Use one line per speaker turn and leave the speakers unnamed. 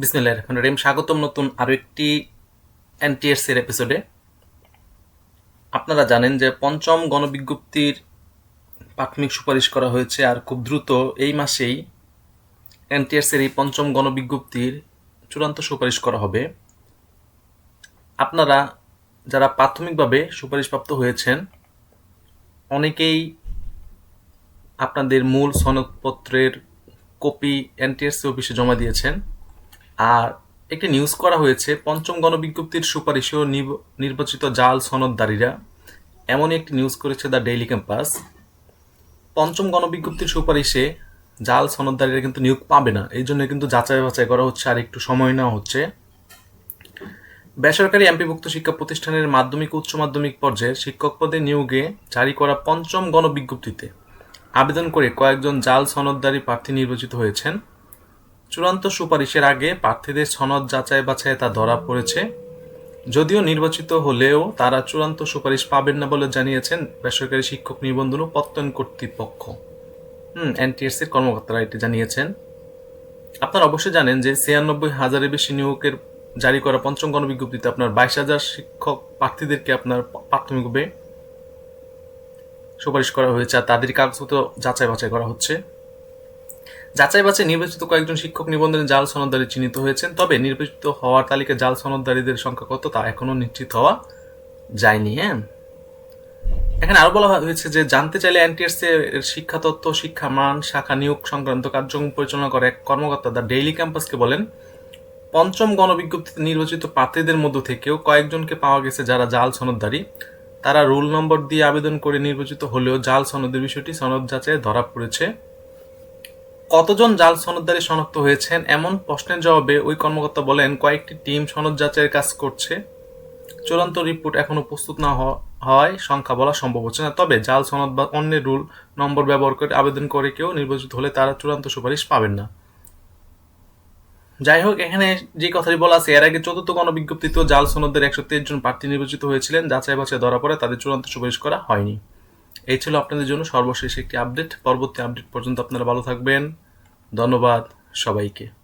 বিসমিল্লাহ রহমান রহিম। স্বাগতম নতুন আরও একটি এনটিএসির এপিসোডে আপনারা জানেন যে পঞ্চম গণবিজ্ঞপ্তির প্রাথমিক সুপারিশ করা হয়েছে আর খুব দ্রুত এই মাসেই এনটিএসির এই পঞ্চম গণবিজ্ঞপ্তির চূড়ান্ত সুপারিশ করা হবে। আপনারা যারা প্রাথমিকভাবে সুপারিশপ্রাপ্ত হয়েছেন, অনেকেই আপনাদের মূল সনদপত্রের কপি এনটিএসসি অফিসে জমা দিয়েছেন। আর একটি নিউজ করা হয়েছে, পঞ্চম গণবিজ্ঞপ্তির সুপারিশেও নির্বাচিত জাল সনদদারীরা। এমনই একটি নিউজ করেছে দ্য ডেইলি ক্যাম্পাস। পঞ্চম গণবিজ্ঞপ্তির সুপারিশে জাল সনদদারীরা কিন্তু নিয়োগ পাবে না। এই জন্য কিন্তু যাচাই বাছাই করা হচ্ছে আর একটু সময় নেওয়া হচ্ছে। বেসরকারি এমপিভুক্ত শিক্ষা প্রতিষ্ঠানের মাধ্যমিক, উচ্চ মাধ্যমিক পর্যায়ে শিক্ষক পদে নিয়োগে জারি করা পঞ্চম গণবিজ্ঞপ্তিতে আবেদন করে কয়েকজন জাল সনদদারী প্রার্থী নির্বাচিত হয়েছেন। চূড়ান্ত সুপারিশের আগে প্রার্থীদের সনদ যাচাই বাছাই তা ধরা পড়েছে। যদিও নির্বাচিত হলেও তারা চূড়ান্ত সুপারিশ পাবেন না বলে জানিয়েছেন বেসরকারি শিক্ষক নিবন্ধন ও প্রত্যয়ন কর্তৃপক্ষ। হুম, এনটিএসসির কর্মকর্তারা এটি জানিয়েছেন। আপনারা অবশ্যই জানেন যে ছিয়ানব্বই হাজারের বেশি নিয়োগের জারি করা পঞ্চম গণবিজ্ঞপ্তিতে আপনার বাইশ হাজার শিক্ষক প্রার্থীদেরকে আপনার প্রাথমিকভাবে সুপারিশ করা হয়েছে আর তাদের কাগজপত্র যাচাই বাছাই করা হচ্ছে। যাচাই বাছাই নির্বাচিত কয়েকজন শিক্ষক নিবন্ধনে জাল সনদদারি চিহ্নিত হয়েছেন, তবে নির্বাচিত হওয়ার তালিকায় জাল সনদদারীদের সংখ্যা কত তা এখনও নিশ্চিত হওয়া যায়নি হ্যাঁ? এখানে আরও বলা হয়েছে যে জানতে চাইলে এনটিএস এর শিক্ষা তত্ত্ব, শিক্ষা মান, শাখা নিয়োগ সংক্রান্ত কার্যক্রম পরিচালনা করে এক কর্মকর্তা দ্য ডেইলি ক্যাম্পাসকে বলেন, পঞ্চম গণবিজ্ঞপ্তিতে নির্বাচিত প্রার্থীদের মধ্য থেকেও কয়েকজনকে পাওয়া গেছে যারা জাল সনদদারী। তারা রোল নম্বর দিয়ে আবেদন করে নির্বাচিত হলেও জাল সনদের বিষয়টি সনদ যাচাই ধরা পড়েছে। কতজন জাল সনদদারী শনাক্ত হয়েছেন এমন প্রশ্নের জবাবে ওই কর্মকর্তা বলেন, কয়েকটি টিম সনদ যাচাইয়ের কাজ করছে। চূড়ান্ত রিপোর্ট এখনও প্রস্তুত না হওয়ায় সংখ্যা বলা সম্ভব হচ্ছে না। তবে জাল সনদ বা অন্যের রুল, নম্বর ব্যবহার করে আবেদন করে কেউ নির্বাচিত হলে তারা চূড়ান্ত সুপারিশ পাবেন না। যাই হোক, এখানে যে কথাটি বলা আছে, এর আগে চতুর্থ গণবিজ্ঞপ্তিতেও জাল সনদদের একশো তেইশ জন প্রার্থী নির্বাচিত হয়েছিলেন। যাচাই বাছাই ধরা পড়ে, তাদের চূড়ান্ত সুপারিশ করা হয়নি। এই ছিল আপনাদের জন্য সর্বশেষ একটি আপডেট পরবর্তী আপডেট পর্যন্ত আপনারা ভালো থাকবেন। ধন্যবাদ সবাইকে।